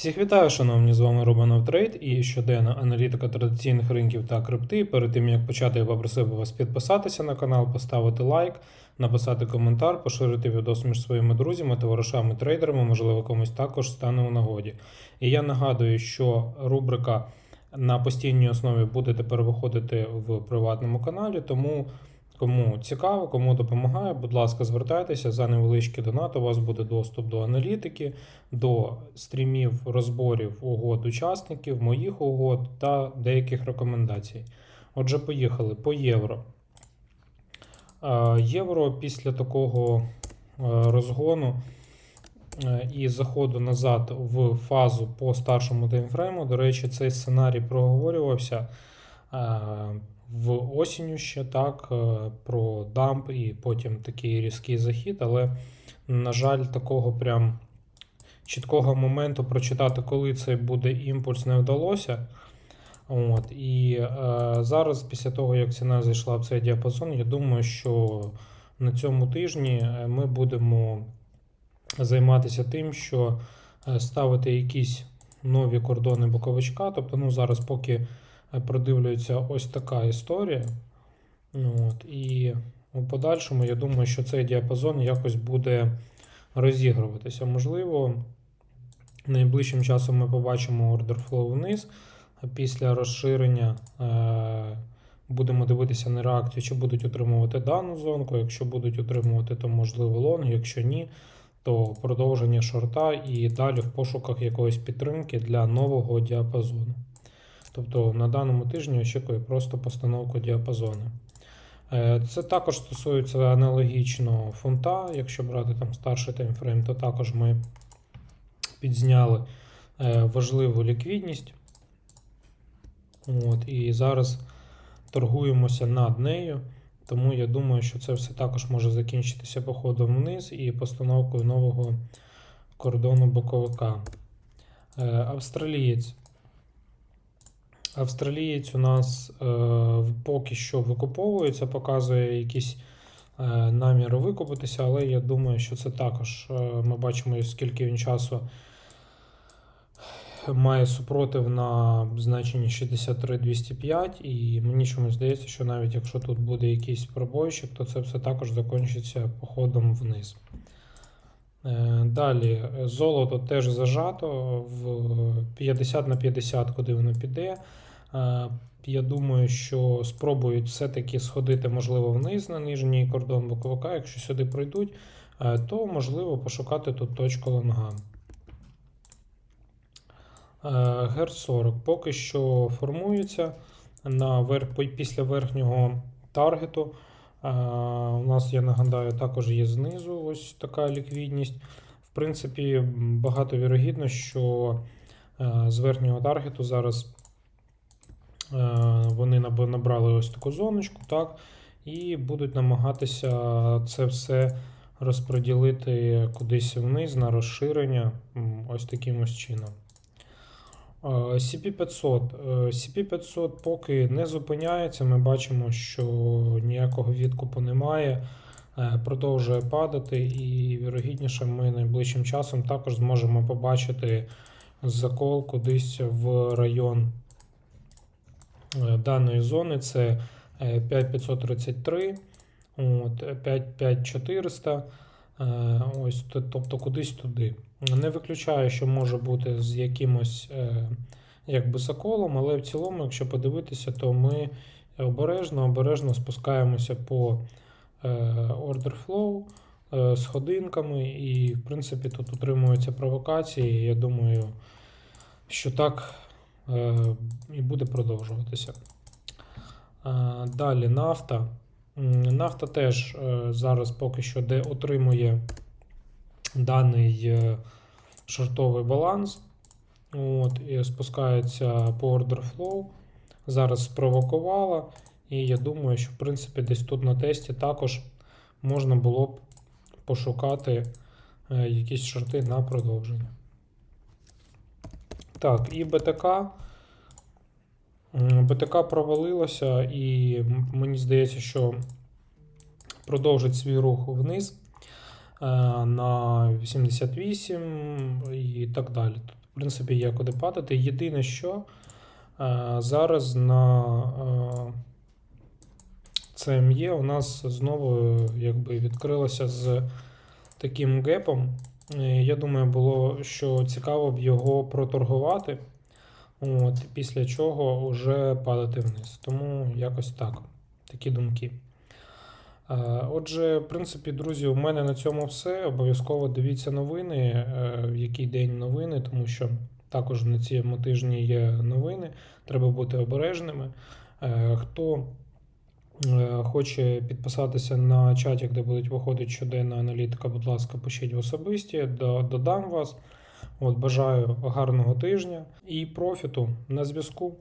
Всіх вітаю, шановні, з вами Робанов Трейд і щоденна аналітика традиційних ринків та крипти. Перед тим як почати, я попросив вас підписатися на канал, поставити лайк, написати коментар, поширити відос між своїми друзями, товаришами, трейдерами, можливо, комусь також стане у нагоді. І я нагадую, що рубрика на постійній основі буде тепер виходити в приватному каналі, тому. Кому цікаво, кому допомагає, будь ласка, звертайтеся за невеличкий донат. У вас буде доступ до аналітики, до стрімів, розборів угод учасників, моїх угод та деяких рекомендацій. Отже, поїхали по євро. Е, Євро після такого е, розгону е, і заходу назад в фазу по старшому таймфрейму. До речі, цей сценарій проговорювався в осінню ще так, е, про дамп і потім такий різкий захід, але, на жаль, такого прям чіткого моменту прочитати, коли це буде імпульс, не вдалося. От, і е, зараз, після того, як ціна зайшла в цей діапазон, я думаю, що на цьому тижні е, ми будемо займатися тим, що е, ставити якісь нові кордони боковичка. Тобто, ну, зараз, поки продивлюється ось така історія. От, і у подальшому, я думаю, що цей діапазон якось буде розігруватися. Можливо, найближчим часом ми побачимо order flow вниз. А після розширення е, будемо дивитися на реакцію, чи будуть отримувати дану зонку. Якщо будуть отримувати, то можливо лонг, якщо ні, то продовження шорта і далі в пошуках якоїсь підтримки для нового діапазону. Тобто на даному тижні очікую просто постановку діапазону. Е, Це також стосується аналогічно фунта. Якщо брати там старший таймфрейм, то також ми підзняли е, важливу ліквідність. От, І зараз торгуємося над нею. Тому я думаю, що це все також може закінчитися походом вниз і постановкою нового кордону боковика. Е, Австралієць. Австралієць у нас е, поки що викуповується, показує якісь е, наміри викупитися, але я думаю, що це також е, ми бачимо, скільки він часу має супротив на значенні 63-205, і мені чомусь здається, що навіть якщо тут буде якийсь пробойщик, то це все також закінчиться походом вниз. Далі, золото теж зажато в 50 на 50, куди воно піде. Е, Я думаю, що спробують все-таки сходити, можливо, вниз на нижній кордон боковика. Якщо сюди пройдуть, е, то можливо пошукати тут точку лонга. Е, Гер 40 поки що формується на верх, після верхнього таргету. У нас, я нагадаю, також є знизу ось така ліквідність. В принципі, багато вірогідно, що з верхнього таргету зараз вони набрали ось таку зоночку, так, і будуть намагатися це все розподілити кудись вниз на розширення ось таким ось чином. Е, CP500. Е, CP500 поки не зупиняється. Ми бачимо, що ніякого відкупу немає. Е, Продовжує падати, і вірогідніше ми найближчим часом також зможемо побачити закол кудись в район е, даної зони. Це е, 5533, от, е, 55400. Е, тобто кудись туди. Не виключаю, що може бути з якимось е, якби заколом, але в цілому, якщо подивитися, то ми обережно, обережно спускаємося по е, order flow е, з ходинками, і, в принципі, тут утримуються провокації. Я думаю, що так е, і буде продовжуватися. Е, Далі нафта. Нафта теж е, зараз поки що де отримує даний е, шортовий баланс. От, і спускається по order flow. Зараз спровокувала. І я думаю, що в принципі десь тут на тесті також можна було б пошукати е, якісь шорти на продовження. Так, і БТК. БТК провалилося, і мені здається, що продовжить свій рух вниз е, на 88 і так далі. Тут в принципі, є куди падати. Єдине, що е, зараз на е, CME у нас знову е, якби відкрилося з таким гепом. Е, Я думаю, було, що цікаво б його проторгувати. От, після чого вже падати вниз. Тому якось так. Такі думки. Е, Отже, в принципі, друзі, у мене на цьому все. Обов'язково дивіться новини, е, в який день новини, тому що також на цьому тижні є новини. Треба бути обережними. Хто хоче підписатися на чаті, де будуть виходити щоденна аналітика, будь ласка, пишіть в особисті, додам вас. От, бажаю гарного тижня і профіту на зв'язку.